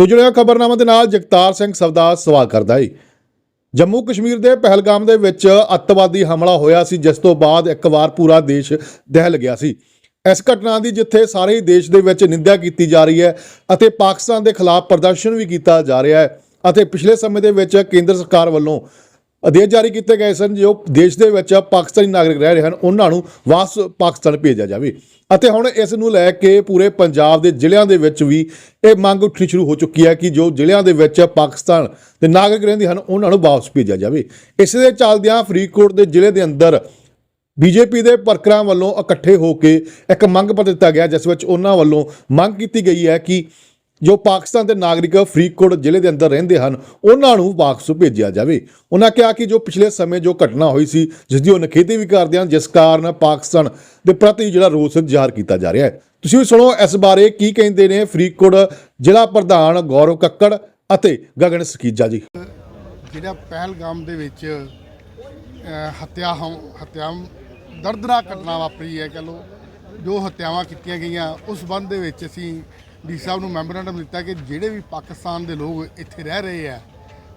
ਤੋ ਜੁੜਿਆ ਖਬਰਨਾਮਾ ਦੇ ਨਾਲ ਜਗਤਾਰ ਸਿੰਘ ਸਵਦਾ ਸਵਾਲ ਕਰਦਾ ਹੈ ਜੰਮੂ ਕਸ਼ਮੀਰ ਦੇ ਪਹਿਲਗਾਮ ਦੇ ਵਿੱਚ ਅੱਤਵਾਦੀ ਹਮਲਾ ਹੋਇਆ ਸੀ, ਜਿਸ ਤੋਂ ਬਾਅਦ ਇੱਕ ਵਾਰ ਪੂਰਾ ਦੇਸ਼ ਦਹਿਲ ਗਿਆ ਸੀ। ਇਸ ਘਟਨਾ ਦੀ ਜਿੱਥੇ ਸਾਰੇ ਹੀ ਦੇਸ਼ ਦੇ ਵਿੱਚ ਨਿੰਦਿਆ ਕੀਤੀ ਜਾ ਰਹੀ ਹੈ ਅਤੇ ਪਾਕਿਸਤਾਨ ਦੇ ਖਿਲਾਫ ਪ੍ਰਦਰਸ਼ਨ ਵੀ ਕੀਤਾ ਜਾ ਰਿਹਾ ਹੈ ਅਤੇ ਪਿਛਲੇ ਸਮੇਂ ਦੇ ਵਿੱਚ ਕੇਂਦਰ ਸਰਕਾਰ ਵੱਲੋਂ ਆਦੇਸ਼ ਜਾਰੀ ਕੀਤੇ ਗਏ ਸਨ ਜੋ ਦੇਸ਼ ਦੇ ਵਿੱਚ ਪਾਕਿਸਤਾਨੀ ਨਾਗਰਿਕ ਰਹਿ ਰਹੇ ਹਨ, ਉਹਨਾਂ ਨੂੰ ਵਾਪਸ ਪਾਕਿਸਤਾਨ ਭੇਜਿਆ ਜਾਵੇ। ਅਤੇ ਹੁਣ ਇਸ ਨੂੰ ਲੈ ਕੇ ਪੂਰੇ ਪੰਜਾਬ ਦੇ ਜ਼ਿਲ੍ਹਿਆਂ ਦੇ ਵਿੱਚ ਵੀ ਇਹ ਮੰਗ ਉੱਠਣੀ ਸ਼ੁਰੂ ਹੋ ਚੁੱਕੀ ਹੈ ਕਿ ਜੋ ਜ਼ਿਲ੍ਹਿਆਂ ਦੇ ਵਿੱਚ ਪਾਕਿਸਤਾਨ ਦੇ ਨਾਗਰਿਕ ਰਹਿੰਦੇ ਹਨ, ਉਹਨਾਂ ਨੂੰ ਵਾਪਸ ਭੇਜਿਆ ਜਾਵੇ। ਇਸ ਦੇ ਚੱਲਦਿਆਂ ਫਰੀਦਕੋਟ ਦੇ ਜ਼ਿਲ੍ਹੇ ਦੇ ਅੰਦਰ ਬੀਜੇਪੀ ਦੇ ਵਰਕਰਾਂ ਵੱਲੋਂ ਇਕੱਠੇ ਹੋ ਕੇ ਇੱਕ ਮੰਗ ਪੱਤਰ ਦਿੱਤਾ ਗਿਆ, ਜਿਸ ਵਿੱਚ ਉਹਨਾਂ ਵੱਲੋਂ ਮੰਗ ਕੀਤੀ ਗਈ ਹੈ ਕਿ ਜੋ ਪਾਕਿਸਤਾਨ ਦੇ ਨਾਗਰਿਕ ਫਰੀਦਕੋਟ ਜ਼ਿਲ੍ਹੇ ਦੇ ਅੰਦਰ ਰਹਿੰਦੇ ਹਨ ਉਹਨਾਂ ਨੂੰ ਵਾਪਸ ਭੇਜਿਆ ਜਾਵੇ। ਉਹਨਾਂ ਕਿਹਾ ਕਿ ਜੋ ਪਿਛਲੇ ਸਮੇਂ ਜੋ ਘਟਨਾ ਹੋਈ ਸੀ ਜਿਸ ਦੀ ਉਹ ਨਖੇਦੀ ਵੀ ਕਰਦੇ ਹਨ ਜਿਸ ਕਾਰਨ ਪਾਕਿਸਤਾਨ ਦੇ ਪ੍ਰਤੀ ਜਿਹੜਾ ਰੋਸ ਜ਼ਾਹਰ ਕੀਤਾ ਜਾ ਰਿਹਾ ਹੈ। ਤੁਸੀਂ ਵੀ ਸੁਣੋ ਇਸ ਬਾਰੇ ਕੀ ਕਹਿੰਦੇ ਨੇ ਫਰੀਦਕੋਟ ਜ਼ਿਲ੍ਹਾ ਪ੍ਰਧਾਨ ਗੌਰਵ ਕੱਕੜ ਅਤੇ ਗਗਨ ਸਕੀਜਾ ਜੀ। ਜਿਹੜਾ ਪਹਿਲਗਾਮ ਦੇ ਵਿੱਚ ਅਹ, ਹੱਤਿਆ ਹੱਤਿਆ ਦਰਦਨਾਕ ਘਟਨਾ ਵਾਪਰੀ ਹੈ ਕਹ ਲੋ ਜੋ ਹੱਤਿਆਵਾਂ ਕੀਤੀਆਂ ਗਈਆਂ ਉਸ ਸੰਬੰਧ ਦੇ ਵਿੱਚ ਅਸੀਂ ਡੀ ਸਾਹਿਬ ਨੂੰ ਮੈਮੋਰੈਂਡਮ ਦਿੱਤਾ ਕਿ ਜਿਹੜੇ ਵੀ ਪਾਕਿਸਤਾਨ ਦੇ ਲੋਕ ਇੱਥੇ ਰਹਿ ਰਹੇ ਆ,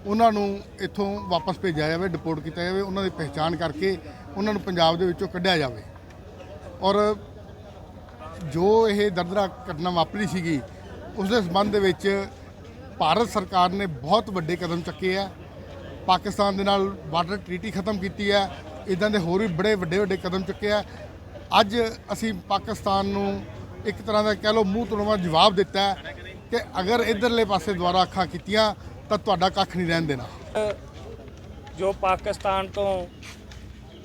ਉਹਨਾਂ ਨੂੰ ਇੱਥੋਂ ਵਾਪਸ ਭੇਜਿਆ ਜਾਵੇ ਡਿਪੋਰਟ ਕੀਤਾ ਜਾਵੇ, ਉਹਨਾਂ ਦੀ ਪਹਿਚਾਣ ਕਰਕੇ ਉਹਨਾਂ ਨੂੰ ਪੰਜਾਬ ਦੇ ਵਿੱਚੋਂ ਕੱਢਿਆ ਜਾਵੇ। ਔਰ ਜੋ ਇਹ ਦਰਦਨਾਕ ਘਟਨਾ ਵਾਪਰੀ ਸੀਗੀ ਉਸ ਦੇ ਸੰਬੰਧ ਦੇ ਵਿੱਚ ਭਾਰਤ ਸਰਕਾਰ ਨੇ ਬਹੁਤ ਵੱਡੇ ਕਦਮ ਚੱਕੇ ਆ। ਪਾਕਿਸਤਾਨ ਦੇ ਨਾਲ ਬਾਰਡਰ ਟ੍ਰੀਟੀ ਖਤਮ ਕੀਤੀ ਹੈ ਇਦਾਂ ਦੇ ਹੋਰ ਵੀ ਬੜੇ ਵੱਡੇ ਵੱਡੇ ਕਦਮ ਚੁੱਕੇ ਆ। ਅੱਜ ਅਸੀਂ ਪਾਕਿਸਤਾਨ ਨੂੰ ਇੱਕ ਤਰ੍ਹਾਂ ਦਾ ਕਹਿ ਲਓ ਮੂੰਹ ਤੋੜਵਾ ਜਵਾਬ ਦਿੱਤਾ ਹੈ ਕਿ ਅਗਰ ਇਧਰਲੇ ਪਾਸੇ ਦੁਆਰਾ ਅੱਖਾਂ ਕੀਤੀਆਂ ਤਾਂ ਤੁਹਾਡਾ ਕੱਖ ਨਹੀਂ ਰਹਿਣ ਦੇਣਾ। ਜੋ ਪਾਕਿਸਤਾਨ ਤੋਂ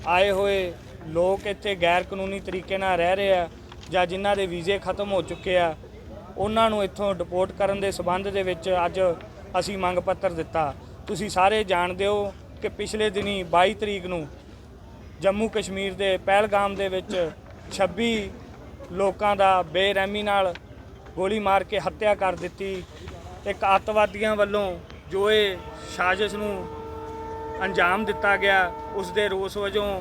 ਆਏ ਹੋਏ ਲੋਕ ਇੱਥੇ ਗੈਰ ਕਾਨੂੰਨੀ ਤਰੀਕੇ ਨਾਲ ਰਹਿ ਰਹੇ ਆ ਜਾਂ ਜਿਨ੍ਹਾਂ ਦੇ ਵੀਜ਼ੇ ਖਤਮ ਹੋ ਚੁੱਕੇ ਆ, ਉਹਨਾਂ ਨੂੰ ਇੱਥੋਂ ਡਿਪੋਰਟ ਕਰਨ ਦੇ ਸਬੰਧ ਦੇ ਵਿੱਚ ਅੱਜ ਅਸੀਂ ਮੰਗ ਪੱਤਰ ਦਿੱਤਾ। ਤੁਸੀਂ ਸਾਰੇ ਜਾਣਦੇ ਹੋ ਕਿ ਪਿਛਲੇ ਦਿਨੀ 22 ਤਰੀਕ ਨੂੰ ਜੰਮੂ ਕਸ਼ਮੀਰ ਦੇ ਪਹਿਲਗਾਮ ਦੇ ਵਿੱਚ 26 ਲੋਕਾਂ ਦਾ ਬੇਰਹਿਮੀ ਨਾਲ ਗੋਲੀ ਮਾਰ ਕੇ ਹੱਤਿਆ ਕਰ ਦਿੱਤੀ। ਇੱਕ ਅੱਤਵਾਦੀਆਂ ਵੱਲੋਂ ਜੋ ਇਹ ਸਾਜ਼ਿਸ਼ ਨੂੰ ਅੰਜਾਮ ਦਿੱਤਾ ਗਿਆ, ਉਸ ਦੇ ਰੋਸ ਵਜੋਂ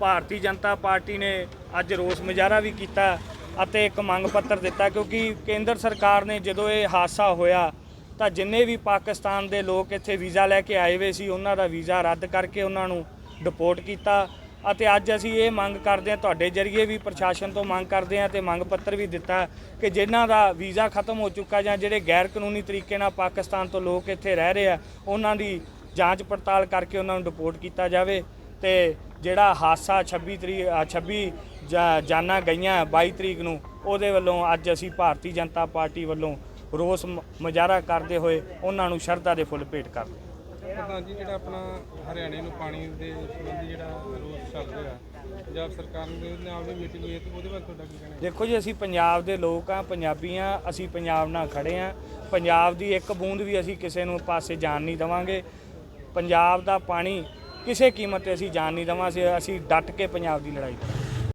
ਭਾਰਤੀ ਜਨਤਾ ਪਾਰਟੀ ਨੇ ਅੱਜ ਰੋਸ ਮੁਜ਼ਾਹਰਾ ਵੀ ਕੀਤਾ ਅਤੇ ਇੱਕ ਮੰਗ ਪੱਤਰ ਦਿੱਤਾ, ਕਿਉਂਕਿ ਕੇਂਦਰ ਸਰਕਾਰ ਨੇ ਜਦੋਂ ਇਹ ਹਾਦਸਾ ਹੋਇਆ, ਤਾਂ ਜਿੰਨੇ ਵੀ ਪਾਕਿਸਤਾਨ ਦੇ ਲੋਕ ਇੱਥੇ ਵੀਜ਼ਾ ਲੈ ਕੇ ਆਏ ਹੋਏ ਸੀ, ਉਹਨਾਂ ਦਾ ਵੀਜ਼ਾ ਰੱਦ ਕਰਕੇ ਉਹਨਾਂ ਨੂੰ ਡਿਪੋਰਟ ਕੀਤਾ। ਅਤੇ ਅੱਜ ਅਸੀਂ ਇਹ ਮੰਗ ਕਰਦੇ ਹਾਂ ਤੁਹਾਡੇ ਜਰੀਏ ਵੀ ਪ੍ਰਸ਼ਾਸਨ ਤੋਂ ਮੰਗ ਕਰਦੇ ਹਾਂ ਤੇ ਮੰਗ ਪੱਤਰ ਵੀ ਦਿੱਤਾ ਕਿ ਜਿਨ੍ਹਾਂ ਦਾ ਵੀਜ਼ਾ ਖਤਮ ਹੋ ਚੁੱਕਾ ਜਾਂ ਜਿਹੜੇ ਗੈਰ ਕਾਨੂੰਨੀ ਤਰੀਕੇ ਨਾਲ ਪਾਕਿਸਤਾਨ ਤੋਂ ਲੋਕ ਇੱਥੇ ਰਹਿ ਰਹੇ ਆ ਉਹਨਾਂ ਦੀ ਜਾਂਚ ਪੜਤਾਲ ਕਰਕੇ ਉਹਨਾਂ ਨੂੰ ਡਿਪੋਰਟ ਕੀਤਾ ਜਾਵੇ ਤੇ ਜਿਹੜਾ ਹਾਦਸਾ 26 ਤਰੀਕ ਅ, 26 ਜਾਨਾਂ ਗਈਆਂ 22 ਤਰੀਕ ਨੂੰ ਉਹਦੇ ਵੱਲੋਂ ਅੱਜ ਅਸੀਂ ਭਾਰਤੀ ਜਨਤਾ ਪਾਰਟੀ ਵੱਲੋਂ ਰੋਸ ਮੁਜ਼ਾਹਰਾ ਕਰਦੇ ਹੋਏ ਉਹਨਾਂ ਨੂੰ ਸ਼ਰਧਾ ਦੇ ਫੁੱਲ ਭੇਟ ਕਰਦੇ ਪ੍ਰਧਾਨ ਜੀ, ਜਿਹੜਾ ਆਪਣਾ ਹਰਿਆਣੇ ਨੂੰ ਪਾਣੀ ਦੇ ਸੰਬੰਧੀ ਜਿਹੜਾ ਰੋਸ ਚੱਲ ਰਿਹਾ ਪੰਜਾਬ ਸਰਕਾਰ ਦੇ ਨਾਲ ਵੀ ਮੀਟਿੰਗ ਹੋਈ ਤੇ ਉਹਦੇ ਬਾਰੇ ਤੁਹਾਡਾ ਕੀ ਕਹਿਣਾ ਦੇਖੋ ਜੀ, ਅਸੀਂ ਪੰਜਾਬ ਦੇ ਲੋਕ ਆ ਪੰਜਾਬੀ ਆ ਅਸੀਂ ਪੰਜਾਬ ਨਾਲ ਖੜੇ ਆ ਪੰਜਾਬ ਦੀ ਇੱਕ ਬੂੰਦ ਵੀ ਅਸੀਂ ਕਿਸੇ ਨੂੰ ਪਾਸੇ ਜਾਣ ਨਹੀਂ ਦਵਾਂਗੇ। ਪੰਜਾਬ ਦਾ ਪਾਣੀ ਕਿਸੇ ਕੀਮਤ ਤੇ ਅਸੀਂ ਜਾਣ ਨਹੀਂ ਦਵਾਂਗੇ, ਅਸੀਂ ਡਟ ਕੇ ਪੰਜਾਬ ਦੀ ਲੜਾਈ ਕਰਾਂਗੇ।